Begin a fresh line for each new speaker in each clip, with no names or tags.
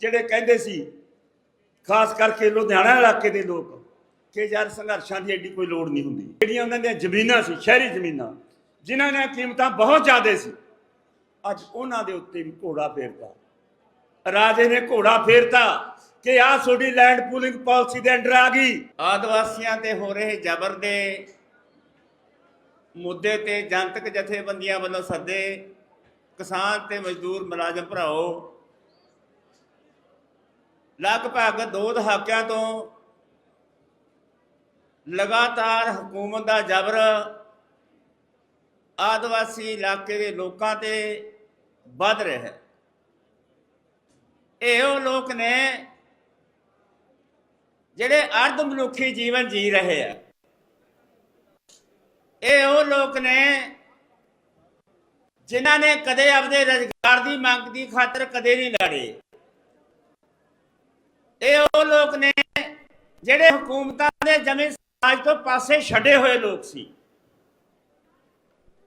ਜਿਹੜੇ ਕਹਿੰਦੇ ਸੀ, ਖਾਸ ਕਰਕੇ ਲੁਧਿਆਣਾ ਇਲਾਕੇ ਦੇ ਲੋਕ, ਕਿ ਯਾਰ ਸੰਘਰਸ਼ਾਂ ਦੀ ਐਡੀ ਕੋਈ ਲੋੜ ਨਹੀਂ ਹੁੰਦੀ। ਜਿਹੜੀਆਂ ਉਹਨਾਂ ਦੀਆਂ ਜ਼ਮੀਨਾਂ ਸੀ, ਸ਼ਹਿਰੀ ਜ਼ਮੀਨਾਂ, ਜਿਨ੍ਹਾਂ ਦੀਆਂ ਕੀਮਤਾਂ ਬਹੁਤ ਜ਼ਿਆਦਾ ਸੀ, ਅੱਜ ਉਹਨਾਂ ਦੇ ਉੱਤੇ ਵੀ ਘੋੜਾ ਫੇਰਤਾ ਰਾਜੇ ਨੇ ਘੋੜਾ ਫੇਰਤਾ ਕਿ ਆਹ ਤੁਹਾਡੀ ਲੈਂਡ ਪੂਲਿੰਗ ਪਾਲਿਸੀ ਦੇ ਅੰਡਰ ਆ ਗਈ।
ਆਦਿਵਾਸੀਆਂ ਤੇ ਹੋ ਰਹੇ ਜ਼ਬਰ ਦੇ ਮੁੱਦੇ ਤੇ ਜਨਤਕ ਜਥੇਬੰਦੀਆਂ ਵੱਲੋਂ ਸੱਦੇ, ਕਿਸਾਨ ਤੇ ਮਜ਼ਦੂਰ ਮੁਲਾਜ਼ਮ ਭਰਾਓ ਲਗਭਗ ਦੋ ਦਹਾਕਿਆਂ ਤੋਂ ਲਗਾਤਾਰ ਹਕੂਮਤ ਦਾ ਜ਼ਬਰ ਆਦਿਵਾਸੀ ਇਲਾਕੇ ਦੇ ਲੋਕਾਂ ਤੇ ਵੱਧ ਰਿਹਾ ਹੈ। ਇਹ ਉਹ ਲੋਕ ਨੇ ਜਿਹੜੇ ਅਰਧ ਮਨੁੱਖੀ ਜੀਵਨ ਜੀ ਰਹੇ ਆ। ਇਹ ਉਹ ਲੋਕ ਨੇ ਜਿਨ੍ਹਾਂ ਨੇ ਕਦੇ ਆਪਦੇ ਰੁਜ਼ਗਾਰ ਦੀ ਮੰਗ ਦੀ ਖਾਤਰ ਕਦੇ ਨਹੀਂ ਲੜੇ। ਇਹ ਉਹ ਲੋਕ ਨੇ ਜਿਹੜੇ ਹਕੂਮਤਾਂ ਦੇ ਜ਼ਮੀਨ ਸਮਾਜ ਤੋਂ ਪਾਸੇ ਛੱਡੇ ਹੋਏ ਲੋਕ ਸੀ।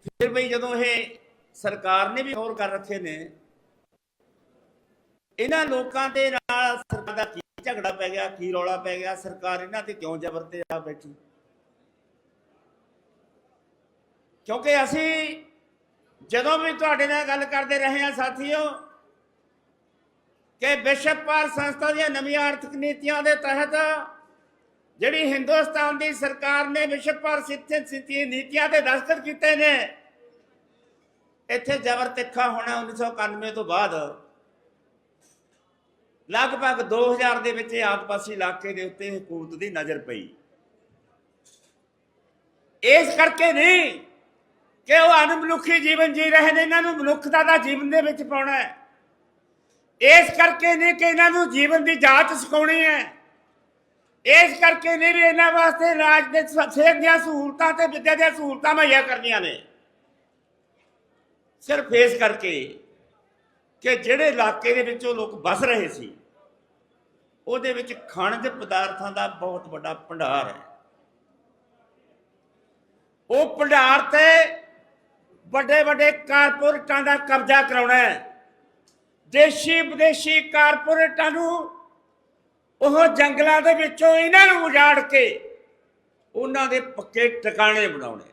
ਫਿਰ ਵੀ ਜਦੋਂ ਇਹ ਸਰਕਾਰ ਨੇ ਵੀ ਹੋਰ ਕਰ ਰੱਖੇ ਨੇ, ਇਹਨਾਂ ਲੋਕਾਂ ਦੇ ਨਾਲ ਸਰਕਾਰ ਦਾ ਕੀ ਝਗੜਾ ਪੈ ਗਿਆ, ਕੀ ਰੌਲਾ ਪੈ ਗਿਆ, ਸਰਕਾਰ ਇਹਨਾਂ ਤੇ ਕਿਉਂ ਜ਼ਬਰ ਤੇ ਆ ਬੈਠੀ? ਕਿਉਂਕਿ ਅਸੀਂ ਜਦੋਂ ਵੀ ਤੁਹਾਡੇ ਨਾਲ ਗੱਲ ਕਰਦੇ ਰਹੇ ਹਾਂ ਸਾਥੀਓ ਕਿ ਵਿਸ਼ਵ ਭਾਰ ਸੰਸਥਾ ਦੀਆਂ ਨਵੀਆਂ ਆਰਥਿਕ ਨੀਤੀਆਂ ਦੇ ਤਹਿਤ ਜਿਹੜੀ ਹਿੰਦੁਸਤਾਨ ਦੀ ਸਰਕਾਰ ਨੇ ਵਿਸ਼ਵ ਭਾਰ ਸਿੱਧੀ ਨੀਤੀਆਂ ਤੇ ਦਸਤਖਤ ਕੀਤੇ ਨੇ, ਇੱਥੇ ਜ਼ਬਰ ਤਿੱਖਾ ਹੋਣਾ 1991 ਤੋਂ ਬਾਅਦ। ਲਗਭਗ 2000 ਦੇ ਵਿੱਚ ਇਹ ਆਦਿਵਾਸੀ ਇਲਾਕੇ ਦੇ ਉੱਤੇ ਹਕੂਮਤ ਦੀ ਨਜ਼ਰ ਪਈ। ਇਸ ਕਰਕੇ ਨਹੀਂ ਕਿ ਉਹ ਅਨਮਨੁੱਖੀ ਜੀਵਨ ਜੀ ਰਹੇ ਨੇ, ਇਹਨਾਂ ਨੂੰ ਮਨੁੱਖਤਾ ਦਾ ਜੀਵਨ ਦੇ ਵਿੱਚ ਪਾਉਣਾ ਹੈ। ਇਸ ਕਰਕੇ ਨਹੀਂ ਕਿ ਇਹਨਾਂ ਨੂੰ ਜੀਵਨ ਦੀ ਜਾਂਚ ਸਿਖਾਉਣੀ ਹੈ। ਇਸ ਕਰਕੇ ਨਹੀਂ ਵੀ ਇਹਨਾਂ ਵਾਸਤੇ ਰਾਜ ਦੇ ਸਿਹਤ ਦੀਆਂ ਸਹੂਲਤਾਂ ਤੇ ਵਿੱਦਿਆ ਦੀਆਂ ਸਹੂਲਤਾਂ ਮੁਹੱਈਆ ਕਰਨੀਆਂ ਨੇ। ਸਿਰਫ ਇਸ ਕਰਕੇ ਕਿ ਜਿਹੜੇ ਇਲਾਕੇ ਦੇ ਵਿੱਚ ਉਹ ਲੋਕ ਵਸ ਰਹੇ ਸੀ, ਉਹਦੇ ਵਿੱਚ ਖਣਜ ਪਦਾਰਥਾਂ ਦਾ ਬਹੁਤ ਵੱਡਾ ਭੰਡਾਰ ਹੈ। ਉਹ ਭੰਡਾਰ ਤੇ ਵੱਡੇ ਵੱਡੇ ਕਾਰਪੋਰੇਟਾਂ ਦਾ ਕਬਜ਼ਾ ਕਰਾਉਣਾ ਹੈ। ਦੇਸ਼ੀ ਵਿਦੇਸ਼ੀ ਕਾਰਪੋਰੇਟਾਂ ਨੂੰ ਉਹ ਜੰਗਲਾਂ ਦੇ ਵਿੱਚੋਂ ਇਹਨਾਂ ਨੂੰ ਉਜਾੜ ਕੇ ਉਹਨਾਂ ਦੇ ਪੱਕੇ ਟਿਕਾਣੇ ਬਣਾਉਣੇ।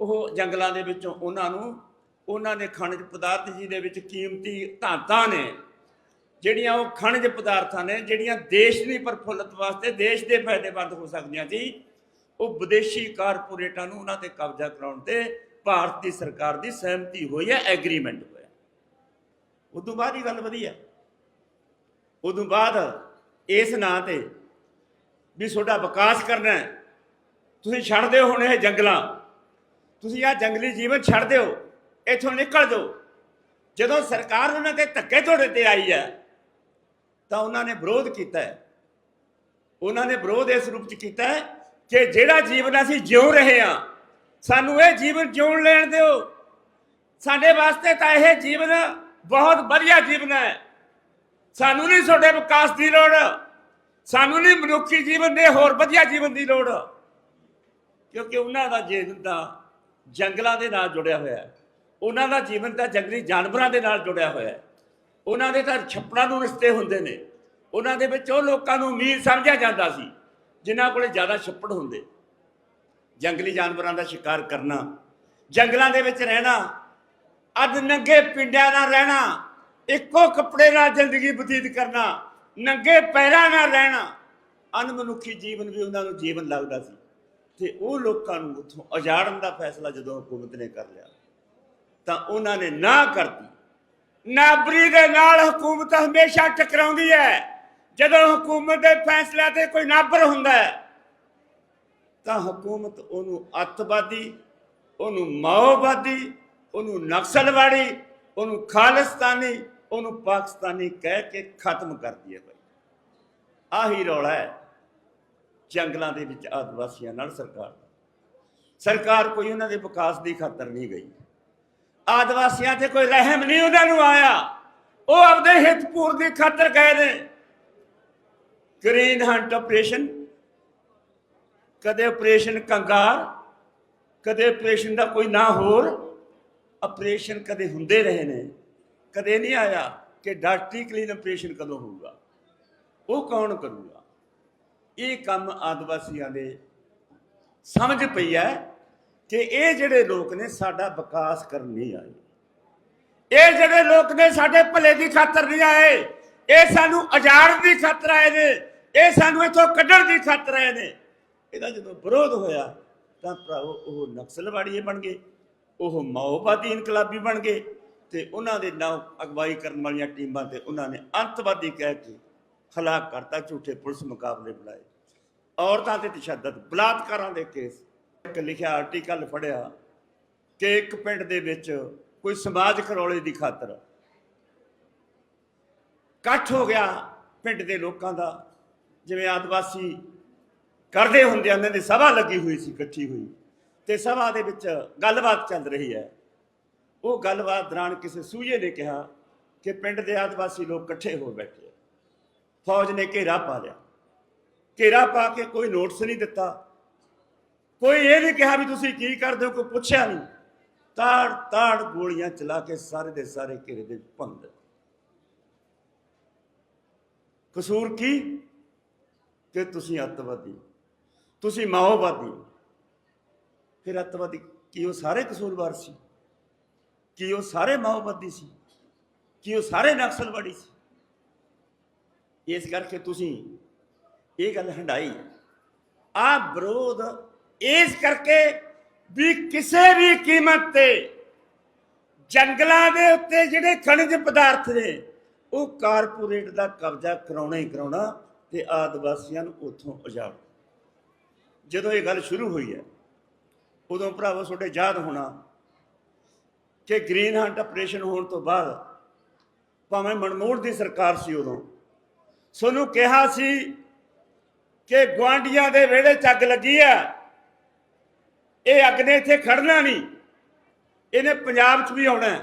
ਉਹ ਜੰਗਲਾਂ ਦੇ ਵਿੱਚੋਂ ਉਹਨਾਂ ਨੂੰ, ਉਹਨਾਂ ਦੇ ਖਣਜ ਪਦਾਰਥ ਜੀ ਦੇ ਵਿੱਚ ਕੀਮਤੀ ਧਾਤਾਂ ਨੇ, ਜਿਹੜੀਆਂ ਉਹ ਖਣਜ ਪਦਾਰਥਾਂ ਨੇ, ਜਿਹੜੀਆਂ ਦੇਸ਼ ਦੀ ਪ੍ਰਫੁੱਲਤ ਵਾਸਤੇ ਦੇਸ਼ ਦੇ ਫਾਇਦੇਮੰਦ ਹੋ ਸਕਦੀਆਂ ਸੀ ਉਹ ਵਿਦੇਸ਼ੀ ਕਾਰਪੋਰੇਟਾਂ ਨੂੰ ਉਹਨਾਂ ਤੇ ਕਬਜ਼ਾ ਕਰਾਉਣ ਤੇ ਭਾਰਤੀ ਸਰਕਾਰ ਦੀ ਸਹਿਮਤੀ ਹੋਈ ਹੈ ਐਗਰੀਮੈਂਟ ਉਦੋਂ ਬਾਅਦ ਹੀ ਗੱਲ ਵਧੀਆ। ਉਦੋਂ ਬਾਅਦ ਇਸ ਨਾਂ ਤੇ ਵੀ ਤੁਹਾਡਾ ਵਿਕਾਸ ਕਰਨਾ ਹੈ। ਤੁਸੀਂ ਛੱਡ ਦਿਓ ਹੁਣ ਇਹ ਜੰਗਲਾਂ। ਤੁਸੀਂ ਆ ਜੰਗਲੀ ਜੀਵਨ ਛੱਡ ਦਿਓ। ਇੱਥੋਂ ਨਿਕਲ ਜਾਓ। ਜਦੋਂ ਸਰਕਾਰ ਉਹਨਾਂ ਤੇ ਧੱਕੇ ਤੁਹਾਡੇ ਤੇ ਆਈ ਹੈ, ਤਾਂ ਉਹਨਾਂ ਨੇ ਵਿਰੋਧ ਕੀਤਾ ਹੈ। ਉਹਨਾਂ ਨੇ ਵਿਰੋਧ ਇਸ ਰੂਪ ਚ ਕੀਤਾ ਹੈ ਕਿ ਜਿਹੜਾ ਜੀਵਨ ਅਸੀਂ ਜਿਉ ਰਹੇ ਹਾਂ, ਸਾਨੂੰ ਇਹ ਜੀਵਨ ਜਿਉਣ ਲੈਣ ਦਿਓ। ਸਾਡੇ ਵਾਸਤੇ ਤਾਂ ਇਹ ਜੀਵਨ ਬਹੁਤ ਵਧੀਆ ਜੀਵਨ ਹੈ। ਸਾਨੂੰ ਨਹੀਂ ਤੁਹਾਡੇ ਵਿਕਾਸ ਦੀ ਲੋੜ। ਸਾਨੂੰ ਨਹੀਂ ਮਨੁੱਖੀ ਜੀਵਨ ਦੇ ਹੋਰ ਵਧੀਆ ਜੀਵਨ ਦੀ ਲੋੜ। ਕਿਉਂਕਿ ਉਹਨਾਂ ਦਾ ਜੀਵਨ ਤਾਂ ਜੰਗਲਾਂ ਦੇ ਨਾਲ ਜੁੜਿਆ ਹੋਇਆ ਹੈ। ਉਹਨਾਂ ਦਾ ਜੀਵਨ ਤਾਂ ਜੰਗਲੀ ਜਾਨਵਰਾਂ ਦੇ ਨਾਲ ਜੁੜਿਆ ਹੋਇਆ ਹੈ। ਉਹਨਾਂ ਦੇ ਤਾਂ ਛੱਪੜਾਂ ਨੂੰ ਰਿਸ਼ਤੇ ਹੁੰਦੇ ਨੇ। ਉਹਨਾਂ ਦੇ ਵਿੱਚ ਉਹ ਲੋਕਾਂ ਨੂੰ ਅਮੀਰ ਸਮਝਿਆ ਜਾਂਦਾ ਸੀ, ਜਿਨ੍ਹਾਂ ਕੋਲੇ ਜ਼ਿਆਦਾ ਛੱਪੜ ਹੁੰਦੇ। ਜੰਗਲੀ ਜਾਨਵਰਾਂ ਦਾ ਸ਼ਿਕਾਰ ਕਰਨਾ, ਜੰਗਲਾਂ ਦੇ ਵਿੱਚ ਰਹਿਣਾ ਅੱਧ ਨੰਗੇ ਪਿੰਡਾਂ ਨਾਲ ਰਹਿਣਾ, ਇੱਕੋ ਕੱਪੜੇ ਨਾਲ ਜ਼ਿੰਦਗੀ ਬਤੀਤ ਕਰਨਾ, ਨੰਗੇ ਪੈਰਾਂ ਨਾਲ ਰਹਿਣਾ ਅਨਮਨੁੱਖੀ ਜੀਵਨ ਵੀ ਉਹਨਾਂ ਨੂੰ ਜੀਵਨ ਲੱਗਦਾ ਸੀ। ਤੇ ਉਹ ਲੋਕਾਂ ਨੂੰ ਉੱਥੋਂ ਉਜਾੜਨ ਦਾ ਫੈਸਲਾ ਜਦੋਂ ਹਕੂਮਤ ਨੇ ਕਰ ਲਿਆ, ਤਾਂ ਉਹਨਾਂ ਨੇ ਨਾ ਕਰਤੀ। ਨਾਬਰੀ ਦੇ ਨਾਲ ਹਕੂਮਤ ਹਮੇਸ਼ਾ ਟਕਰਾਉਂਦੀ ਹੈ। ਜਦੋਂ ਹਕੂਮਤ ਦੇ ਫੈਸਲਿਆਂ ਤੇ ਕੋਈ ਨਾਬਰ ਹੁੰਦਾ ਹੈ, ਤਾਂ ਹਕੂਮਤ ਉਹਨੂੰ ਅੱਤਵਾਦੀ, ਉਹਨੂੰ ਮਾਓਵਾਦੀ ਉਹਨੂੰ ਨਕਸਲਵਾੜੀ, ਉਹਨੂੰ ਖਾਲਿਸਤਾਨੀ, ਉਹਨੂੰ ਪਾਕਿਸਤਾਨੀ ਕਹਿ ਕੇ ਖਤਮ ਕਰਦੀ ਹੈ ਭਾਈ। ਆਹੀ ਰੌਲਾ ਹੈ ਜੰਗਲਾਂ ਦੇ ਵਿੱਚ ਆਦਿਵਾਸੀਆਂ ਨਾਲ ਸਰਕਾਰ ਸਰਕਾਰ ਕੋਈ ਉਹਨਾਂ ਦੇ ਵਿਕਾਸ ਦੀ ਖਾਤਰ ਨਹੀਂ ਗਈ। ਆਦਿਵਾਸੀਆਂ ਤੇ ਕੋਈ ਰਹਿਮ ਨਹੀਂ ਉਹਨਾਂ ਨੂੰ ਆਇਆ। ਉਹ ਆਪਦੇ ਹਿੱਤ ਪੂਰ ਦੀ ਖਾਤਰ ਗਏ ਨੇ। ਗ੍ਰੀਨ ਹੰਟ ਆਪਰੇਸ਼ਨ ਕਦੇ ਆਪਰੇਸ਼ਨ ਕੰਗਾਰ, ਕਦੇ ਆਪਰੇਸ਼ਨ ਦਾ ਕੋਈ ਨਾ ਹੋਰ ਆਪਰੇਸ਼ਨ ਕਦੇ ਹੁੰਦੇ ਰਹੇ ਨੇ, ਕਦੇ ਨਹੀਂ ਆਇਆ
ਕਿ ਡਾਕਟਰੀ ਕਲੀਨ ਆਪਰੇਸ਼ਨ ਕਦੋਂ ਹੋਊਗਾ। ਉਹ ਕੌਣ ਕਰੂਗਾ? ਇਹ ਕੰਮ ਆਦਿਵਾਸੀਆਂ ਦੇ ਸਮਝ ਪਈ ਹੈ ਕਿ ਇਹ ਜਿਹੜੇ ਲੋਕ ਨੇ ਸਾਡਾ ਵਿਕਾਸ ਕਰਨ ਨਹੀਂ ਆਏ।
ਇਹ ਜਿਹੜੇ ਲੋਕ ਨੇ ਸਾਡੇ ਭਲੇ ਦੀ ਖਾਤਰ ਨਹੀਂ ਆਏ, ਇਹ ਸਾਨੂੰ ਉਜਾੜਨ ਦੀ ਖਾਤਰ ਆਏ ਨੇ, ਇਹ ਸਾਨੂੰ ਇੱਥੋਂ ਕੱਢਣ ਦੀ ਖਾਤਰ ਆਏ ਨੇ।
ਇਹਦਾ ਜਦੋਂ ਵਿਰੋਧ ਹੋਇਆ ਤਾਂ ਭਰਾਵੋ ਉਹ ਨਕਸਲਵਾੜੀਏ ਬਣ ਗਏ। ਉਹ ਮਾਓਵਾਦੀ ਇਨਕਲਾਬੀ ਬਣ ਗਏ ਤੇ ਉਹਨਾਂ ਦੇ ਨਾਲ ਅਗਵਾਈ ਕਰਨ ਵਾਲੀਆਂ ਟੀਮਾਂ ਤੇ ਉਹਨਾਂ ਨੇ ਅੰਤਵਾਦੀ ਕਹਿ ਕੇ ਖਲਾ ਕਰਤਾ, ਝੂਠੇ ਪੁਲਿਸ ਮੁਕਾਬਲੇ ਬਣਾਏ। ਔਰਤਾਂ ਤੇ ਤਸ਼ੱਦਦ, ਬਲਾਤਕਾਰਾਂ ਦੇ ਕੇਸ। ਇੱਕ ਲਿਖਿਆ ਆਰਟੀਕਲ ਫੜਿਆ ਕਿ ਇੱਕ ਪਿੰਡ ਦੇ ਵਿੱਚ ਕੋਈ ਸਮਾਜ ਖਰੋਲੇ ਦੀ ਖਾਤਰ ਇਕੱਠ ਹੋ ਗਿਆ ਪਿੰਡ ਦੇ ਲੋਕਾਂ ਦਾ। ਜਿਵੇਂ ਆਦਿਵਾਸੀ ਕਰਦੇ ਹੁੰਦੇ ਉਹਨਾਂ ਦੀ ਸਭਾ ਲੱਗੀ ਹੋਈ ਸੀ, ਇਕੱਠੀ ਹੋਈ। ਤੇ ਸਭਾ ਦੇ ਵਿੱਚ ਗੱਲਬਾਤ ਚੱਲ ਰਹੀ ਹੈ। ਉਹ ਗੱਲਬਾਤ ਦੌਰਾਨ ਕਿਸੇ ਸੂਝੇ ਨੇ ਕਿਹਾ ਕਿ ਪਿੰਡ ਦੇ ਆਦਿਵਾਸੀ ਲੋਕ ਇਕੱਠੇ ਹੋ ਬੈਠੇ ਫੌਜ ਨੇ ਘੇਰਾ ਪਾ ਲਿਆ। ਘੇਰਾ ਪਾ ਕੇ ਕੋਈ ਨੋਟਿਸ ਨਹੀਂ ਦਿੱਤਾ। ਕੋਈ ਇਹ ਨਹੀਂ ਕਿਹਾ ਵੀ ਤੁਸੀਂ ਕੀ ਕਰਦੇ ਹੋ, ਕੋਈ ਪੁੱਛਿਆ ਨਹੀਂ। ਤਾੜ ਤਾੜ ਗੋਲੀਆਂ ਚਲਾ ਕੇ ਸਾਰੇ ਦੇ ਸਾਰੇ ਘੇਰੇ ਦੇ ਭੰਗ ਕਸੂਰ ਕੀ? ਕਿ ਤੁਸੀਂ ਅੱਤਵਾਦੀ ਤੁਸੀਂ ਮਾਓਵਾਦੀ ਫਿਰ ਅੱਤਵਾਦੀ ਕੀ ਉਹ ਸਾਰੇ ਕਸੂਰਵਾਰ ਸੀ, ਕੀ ਉਹ ਸਾਰੇ ਮਾਓਵਾਦੀ ਸੀ, ਕੀ ਉਹ ਸਾਰੇ ਨਕਸਲਵਾੜੀ ਸੀ। ਇਸ ਕਰਕੇ ਤੁਸੀਂ ਇਹ ਗੱਲ ਹੰਡਾਈ ਆ ਵਿਰੋਧ
ਇਸ ਕਰਕੇ ਵੀ ਕਿਸੇ ਵੀ ਕੀਮਤ ਤੇ ਜੰਗਲਾਂ ਦੇ ਉੱਤੇ ਜਿਹੜੇ ਖਣਿਜ ਪਦਾਰਥ ਨੇ,
ਉਹ ਕਾਰਪੋਰੇਟ ਦਾ ਕਬਜ਼ਾ ਕਰਾਉਣਾ ਹੀ ਕਰਾਉਣਾ ਤੇ ਆਦਿਵਾਸੀਆਂ ਨੂੰ ਉੱਥੋਂ ਉਜਾੜ। ਜਦੋਂ ਇਹ ਗੱਲ ਸ਼ੁਰੂ ਹੋਈ ਹੈ ਉਦੋਂ ਭਰਾਵੋ ਤੁਹਾਡੇ ਯਾਦ ਹੋਣਾ ਕਿ ਗ੍ਰੀਨ ਹੰਟ ਆਪਰੇਸ਼ਨ ਹੋਣ ਤੋਂ ਬਾਅਦ ਭਾਵੇਂ ਮਨਮੋਹਨ ਦੀ ਸਰਕਾਰ ਸੀ ਉਦੋਂ, ਸਾਨੂੰ ਕਿਹਾ ਸੀ
ਕਿ ਗਵਾਂਡੀਆਂ ਦੇ ਵਿਹੜੇ 'ਚ ਅੱਗ ਲੱਗੀ ਆ, ਇਹ ਅੱਗ ਨੇ ਇੱਥੇ ਖੜਨਾ ਨਹੀਂ, ਇਹਨੇ ਪੰਜਾਬ 'ਚ ਵੀ ਆਉਣਾ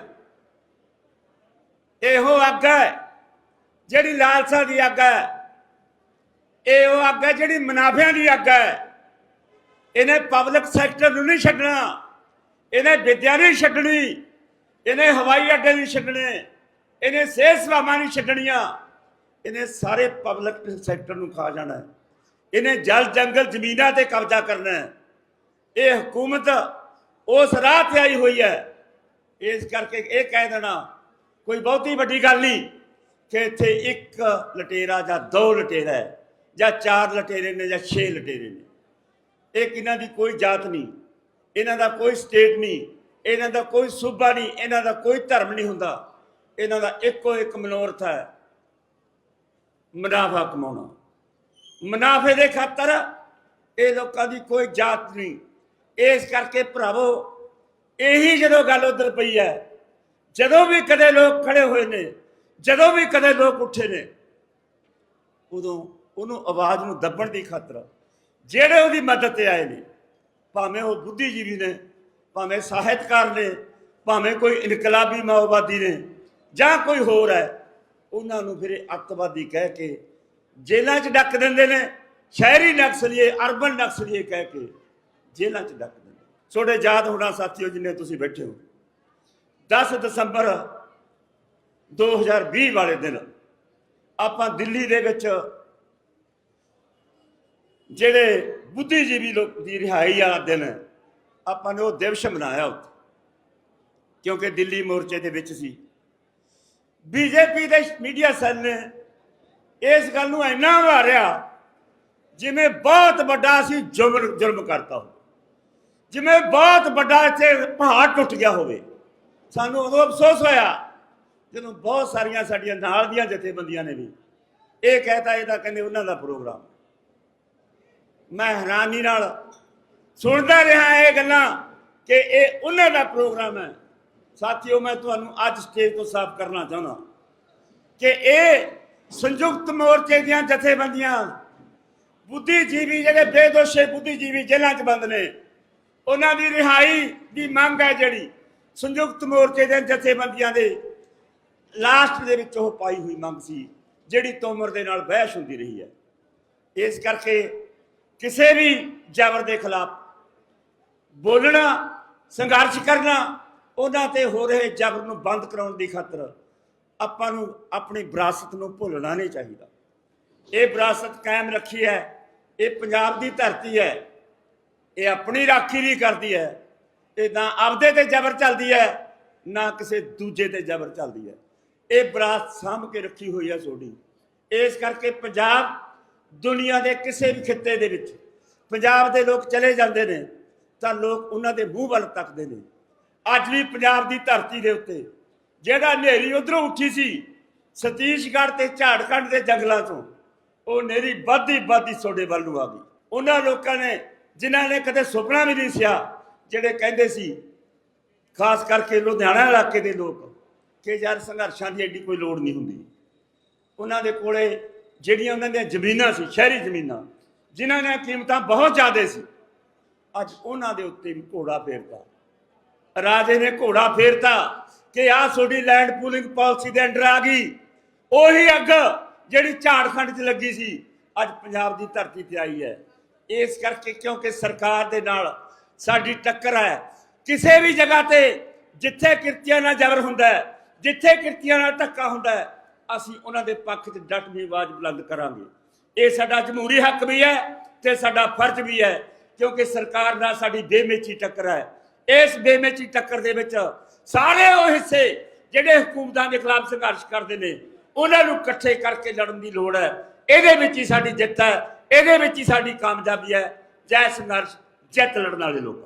ਇਹੋ ਅੱਗ ਹੈ ਜਿਹੜੀ ਲਾਲਸਾ ਦੀ ਅੱਗ ਹੈ, ਇਹ ਉਹ ਅੱਗ ਹੈ ਜਿਹੜੀ ਮੁਨਾਫਿਆਂ ਦੀ ਅੱਗ ਹੈ। ਇਹਨੇ ਪਬਲਿਕ ਸੈਕਟਰ ਨੂੰ ਨਹੀਂ ਛੱਡਣਾ। ਇਹਨੇ ਵਿਦਿਆ ਨਹੀਂ ਛੱਡਣੀ। ਇਹਨੇ ਹਵਾਈ ਅੱਡੇ ਨਹੀਂ ਛੱਡਣੇ। ਇਹਨੇ ਸਿਹਤ ਸੇਵਾਵਾਂ ਨਹੀਂ ਛੱਡਣੀਆਂ।
ਇਹਨੇ ਸਾਰੇ ਪਬਲਿਕ ਸੈਕਟਰ ਨੂੰ ਖਾ ਜਾਣਾ ਹੈ। ਇਹਨੇ ਜਲ ਜੰਗਲ ਜ਼ਮੀਨਾਂ ਤੇ ਕਬਜ਼ਾ ਕਰਨਾ ਹੈ। ਇਹ ਹਕੂਮਤ ਉਸ ਰਾਹ ਤੇ ਆਈ ਹੋਈ ਹੈ। ਇਸ ਕਰਕੇ ਇਹ ਕਹਿ ਦੇਣਾ, ਕੋਈ ਬਹੁਤੀ ਵੱਡੀ ਗੱਲ ਨਹੀਂ ਕਿ ਇੱਥੇ ਇੱਕ ਲਟੇਰਾ ਜਾਂ ਦੋ ਲਟੇਰਾ ਹੈ, ਜਾਂ ਚਾਰ ਲਟੇਰੇ ਨੇ ਜਾਂ ਛੇ ਲਟੇਰੇ ਨੇ। ਇਹ ਕਿਨਾਂ ਦੀ ਕੋਈ ਜਾਤ ਨਹੀਂ, ਇਹਨਾਂ ਦਾ ਕੋਈ ਸਟੇਟ ਨਹੀਂ, ਇਹਨਾਂ ਦਾ ਕੋਈ ਸੂਬਾ ਨਹੀਂ, ਇਹਨਾਂ ਦਾ ਕੋਈ ਧਰਮ ਨਹੀਂ ਹੁੰਦਾ। ਇਹਨਾਂ ਦਾ ਇੱਕੋ ਇੱਕ ਮਨੋਰਥ ਹੈ, ਮੁਨਾਫਾ ਕਮਾਉਣਾ। ਮੁਨਾਫੇ ਦੇ ਖਾਤਰ ਇਹ ਲੋਕਾਂ ਦੀ ਕੋਈ ਜਾਤ ਨਹੀਂ। ਇਸ ਕਰਕੇ ਭਰਾਵੋ, ਇਹੀ ਜਦੋਂ ਗੱਲ ਉਧਰ ਪਈ ਹੈ, ਜਦੋਂ ਵੀ ਕਦੇ ਲੋਕ ਖੜੇ ਹੋਏ ਨੇ, ਜਦੋਂ ਵੀ ਕਦੇ ਲੋਕ ਉੱਠੇ ਨੇ, ਉਦੋਂ ਉਹਨੂੰ ਆਵਾਜ਼ ਨੂੰ ਦੱਬਣ ਦੀ ਖਾਤਰ ਜਿਹੜੇ ਉਹਦੀ ਮਦਦ ਤੇ ਆਏ ਨੇ, ਭਾਵੇਂ ਉਹ ਬੁੱਧੀਜੀਵੀ ਨੇ, ਭਾਵੇਂ ਸਾਹਿਤਕਾਰ ਨੇ, ਭਾਵੇਂ ਕੋਈ ਇਨਕਲਾਬੀ ਮਾਓਵਾਦੀ ਨੇ, ਜਾਂ ਕੋਈ ਹੋਰ ਹੈ, ਉਹਨਾਂ ਨੂੰ ਫਿਰ ਇਹ ਅੱਤਵਾਦੀ ਕਹਿ ਕੇ ਜੇਲ੍ਹਾਂ 'ਚ ਡੱਕ ਦਿੰਦੇ ਨੇ, ਸ਼ਹਿਰੀ ਨਕਸਲੀਏ ਅਰਬਨ ਨਕਸਲੀਏ ਕਹਿ ਕੇ ਜੇਲ੍ਹਾਂ 'ਚ ਡੱਕ ਦਿੰਦੇ ਤੁਹਾਡੇ ਯਾਦ ਹੋਣਾ ਸਾਥੀਓ, ਜਿੰਨੇ ਤੁਸੀਂ ਬੈਠੇ ਹੋ। 10 ਦਸੰਬਰ 2020 ਵਾਲੇ ਦਿਨ ਆਪਾਂ ਦਿੱਲੀ ਦੇ ਵਿੱਚ ਜਿਹੜੇ ਬੁੱਧੀਜੀਵੀ ਲੋਕ ਦੀ ਰਿਹਾਈ ਵਾਲਾ ਦਿਨ ਆਪਾਂ ਨੇ ਉਹ ਦਿਵਸ ਮਨਾਇਆ ਉੱਥੇ, ਕਿਉਂਕਿ ਦਿੱਲੀ ਮੋਰਚੇ ਦੇ ਵਿੱਚ ਸੀ। ਬੀਜੇਪੀ ਦੇ ਮੀਡੀਆ ਸੈੱਲ ਨੇ ਇਸ ਗੱਲ ਨੂੰ ਇੰਨਾ ਵਾਰਿਆ ਜਿਵੇਂ ਬਹੁਤ ਵੱਡਾ ਅਸੀਂ ਜੁਰਮ ਜੁਰਮ ਕਰਤਾ ਹੋ ਜਿਵੇਂ ਬਹੁਤ ਵੱਡਾ ਇੱਥੇ ਪਹਾੜ ਟੁੱਟ ਗਿਆ ਹੋਵੇ। ਸਾਨੂੰ ਉਦੋਂ ਅਫਸੋਸ ਹੋਇਆ ਜਦੋਂ ਬਹੁਤ ਸਾਰੀਆਂ ਸਾਡੀਆਂ ਨਾਲ ਦੀਆਂ ਜਥੇਬੰਦੀਆਂ ਨੇ ਵੀ ਇਹ ਕਹਿਤਾ ਇਹ ਤਾਂ ਕਹਿੰਦੇ ਉਹਨਾਂ ਦਾ ਪ੍ਰੋਗਰਾਮ। ਮੈਂ ਹੈਰਾਨੀ ਨਾਲ ਸੁਣਦਾ ਰਿਹਾ ਇਹ ਗੱਲਾਂ ਕਿ ਇਹ ਉਹਨਾਂ ਦਾ ਪ੍ਰੋਗਰਾਮ ਹੈ। ਸਾਥੀਓ, ਮੈਂ ਤੁਹਾਨੂੰ ਅੱਜ ਸਟੇਜ ਤੋਂ ਸਾਫ਼ ਕਰਨਾ ਚਾਹੁੰਦਾ ਕਿ ਇਹ ਸੰਯੁਕਤ ਮੋਰਚੇ ਦੀਆਂ ਜਥੇਬੰਦੀਆਂ ਬੁੱਧੀਜੀਵੀ ਜਿਹੜੇ ਬੇਦੋਸ਼ੇ ਬੁੱਧੀਜੀਵੀ ਜੇਲ੍ਹਾਂ 'ਚ ਬੰਦ ਨੇ, ਉਹਨਾਂ ਦੀ ਰਿਹਾਈ ਦੀ ਮੰਗ ਹੈ ਜਿਹੜੀ ਸੰਯੁਕਤ ਮੋਰਚੇ ਦੀਆਂ ਜਥੇਬੰਦੀਆਂ ਦੇ ਲਾਸਟ ਦੇ ਵਿੱਚ ਉਹ ਪਾਈ ਹੋਈ ਮੰਗ ਸੀ, ਜਿਹੜੀ ਤੋਮਰ ਦੇ ਨਾਲ ਬਹਿਸ ਹੁੰਦੀ ਰਹੀ ਹੈ। ਇਸ ਕਰਕੇ ਕਿਸੇ ਵੀ ਜ਼ਬਰ ਦੇ ਖਿਲਾਫ ਬੋਲਣਾ, ਸੰਘਰਸ਼ ਕਰਨਾ, ਉਹਨਾਂ ਤੇ ਹੋ ਰਹੇ ਜ਼ਬਰ ਨੂੰ ਬੰਦ ਕਰਾਉਣ ਦੀ ਖਾਤਰ ਆਪਾਂ ਨੂੰ ਆਪਣੀ ਵਿਰਾਸਤ ਨੂੰ ਭੁੱਲਣਾ ਨਹੀਂ ਚਾਹੀਦਾ। ਇਹ ਵਿਰਾਸਤ ਕਾਇਮ ਰੱਖੀ ਹੈ, ਇਹ ਪੰਜਾਬ ਦੀ ਧਰਤੀ ਹੈ, ਇਹ ਆਪਣੀ ਰਾਖੀ ਨਹੀਂ ਕਰਦੀ ਹੈ, ਇਹ ਨਾ ਆਪਦੇ ਤੇ ਜ਼ਬਰ ਚੱਲਦੀ ਹੈ, ਨਾ ਕਿਸੇ ਦੂਜੇ ਤੇ ਜ਼ਬਰ ਚੱਲਦੀ ਹੈ। ਇਹ ਵਿਰਾਸਤ ਸਾਂਭ ਕੇ ਰੱਖੀ ਹੋਈ ਹੈ ਤੁਹਾਡੀ। ਇਸ ਕਰਕੇ ਪੰਜਾਬ ਦੁਨੀਆ ਦੇ ਕਿਸੇ ਵੀ ਖਿੱਤੇ ਦੇ ਵਿੱਚ ਪੰਜਾਬ ਦੇ ਲੋਕ ਚਲੇ ਜਾਂਦੇ ਨੇ, ਤਾਂ ਲੋਕ ਉਹਨਾਂ ਦੇ ਮੂੰਹ ਵੱਲ ਤੱਕਦੇ ਨੇ। ਅੱਜ ਵੀ ਪੰਜਾਬ ਦੀ ਧਰਤੀ ਦੇ ਉੱਤੇ ਜਿਹੜਾ ਹਨੇਰੀ ਉਧਰੋਂ ਉੱਠੀ ਸੀ, ਸਤੀਸ਼ਗੜ੍ਹ ਤੇ ਝਾੜਖੰਡ ਦੇ ਜੰਗਲਾਂ ਤੋਂ, ਉਹ ਨੇਰੀ ਵੱਧਦੀ ਵੱਧਦੀ ਤੁਹਾਡੇ ਵੱਲ ਨੂੰ ਆ ਗਈ। ਉਹਨਾਂ ਲੋਕਾਂ ਨੇ, ਜਿਨ੍ਹਾਂ ਨੇ ਕਦੇ ਸੁਪਨਾ ਵੀ ਨਹੀਂ ਸਿਆ, ਜਿਹੜੇ ਕਹਿੰਦੇ ਸੀ, ਖਾਸ ਕਰਕੇ ਲੁਧਿਆਣਾ ਇਲਾਕੇ ਦੇ ਲੋਕ, ਕਿ ਯਾਰ ਸੰਘਰਸ਼ਾਂ ਦੀ ਐਡੀ ਕੋਈ ਲੋੜ ਨਹੀਂ ਹੁੰਦੀ। ਉਹਨਾਂ ਦੇ ਕੋਲੇ ਜਿਹੜੀਆਂ ਉਹਨਾਂ ਦੀਆਂ ਜ਼ਮੀਨਾਂ ਸੀ, ਸ਼ਹਿਰੀ ਜ਼ਮੀਨਾਂ, ਜਿਨ੍ਹਾਂ ਦੀਆਂ ਕੀਮਤਾਂ ਬਹੁਤ ਜ਼ਿਆਦਾ ਸੀ, ਅੱਜ ਉਹਨਾਂ ਦੇ ਉੱਤੇ ਵੀ ਘੋੜਾ ਫੇਰਦਾ। ਰਾਜੇ ਨੇ ਘੋੜਾ ਫੇਰਤਾ ਕਿ ਆਹ ਤੁਹਾਡੀ ਲੈਂਡ ਪੂਲਿੰਗ ਪਾਲਿਸੀ ਦੇ ਅੰਡਰ ਆ ਗਈ। ਉਹੀ ਅੱਗ ਜਿਹੜੀ ਝਾੜਖੰਡ 'ਚ ਲੱਗੀ ਸੀ, ਅੱਜ ਪੰਜਾਬ ਦੀ ਧਰਤੀ ਤੇ ਆਈ ਹੈ। ਇਸ ਕਰਕੇ ਕਿਉਂਕਿ ਸਰਕਾਰ ਦੇ ਨਾਲ ਸਾਡੀ ਟੱਕਰ ਹੈ, ਕਿਸੇ ਵੀ ਜਗ੍ਹਾ ਤੇ ਜਿੱਥੇ ਕਿਰਤੀਆਂ ਨਾਲ ਜ਼ਬਰ ਹੁੰਦਾ ਹੈ, ਜਿੱਥੇ ਕਿਰਤੀਆਂ ਨਾਲ ਧੱਕਾ ਹੁੰਦਾ ਹੈ ਅਸੀਂ ਉਹਨਾਂ ਦੇ ਪੱਖ 'ਚ ਡਟਵੀਂ ਆਵਾਜ਼ ਬੁਲੰਦ ਕਰਾਂਗੇ। ਇਹ ਸਾਡਾ ਜਮਹੂਰੀ ਹੱਕ ਵੀ ਹੈ ਤੇ ਸਾਡਾ ਫਰਜ਼ ਵੀ ਹੈ, ਕਿਉਂਕਿ ਸਰਕਾਰ ਨਾਲ ਸਾਡੀ ਬੇਮੇਚੀ ਟੱਕਰ ਹੈ। ਇਸ ਬੇਮੇਚੀ ਟੱਕਰ ਦੇ ਵਿੱਚ ਸਾਰੇ ਉਹ ਹਿੱਸੇ ਜਿਹੜੇ ਹਕੂਮਤਾਂ ਦੇ ਖਿਲਾਫ ਸੰਘਰਸ਼ ਕਰਦੇ ਨੇ, ਉਹਨਾਂ ਨੂੰ ਇਕੱਠੇ ਕਰਕੇ ਲੜਨ ਦੀ ਲੋੜ ਹੈ। ਇਹਦੇ ਵਿੱਚ ਹੀ ਸਾਡੀ ਜਿੱਤ ਹੈ, ਇਹਦੇ ਵਿੱਚ ਹੀ ਸਾਡੀ ਕਾਮਯਾਬੀ ਹੈ। ਜੈ ਸੰਘਰਸ਼ ਜਿੱਤ ਲੜਨ ਵਾਲੇ ਲੋਕਾਂ ਦੀ।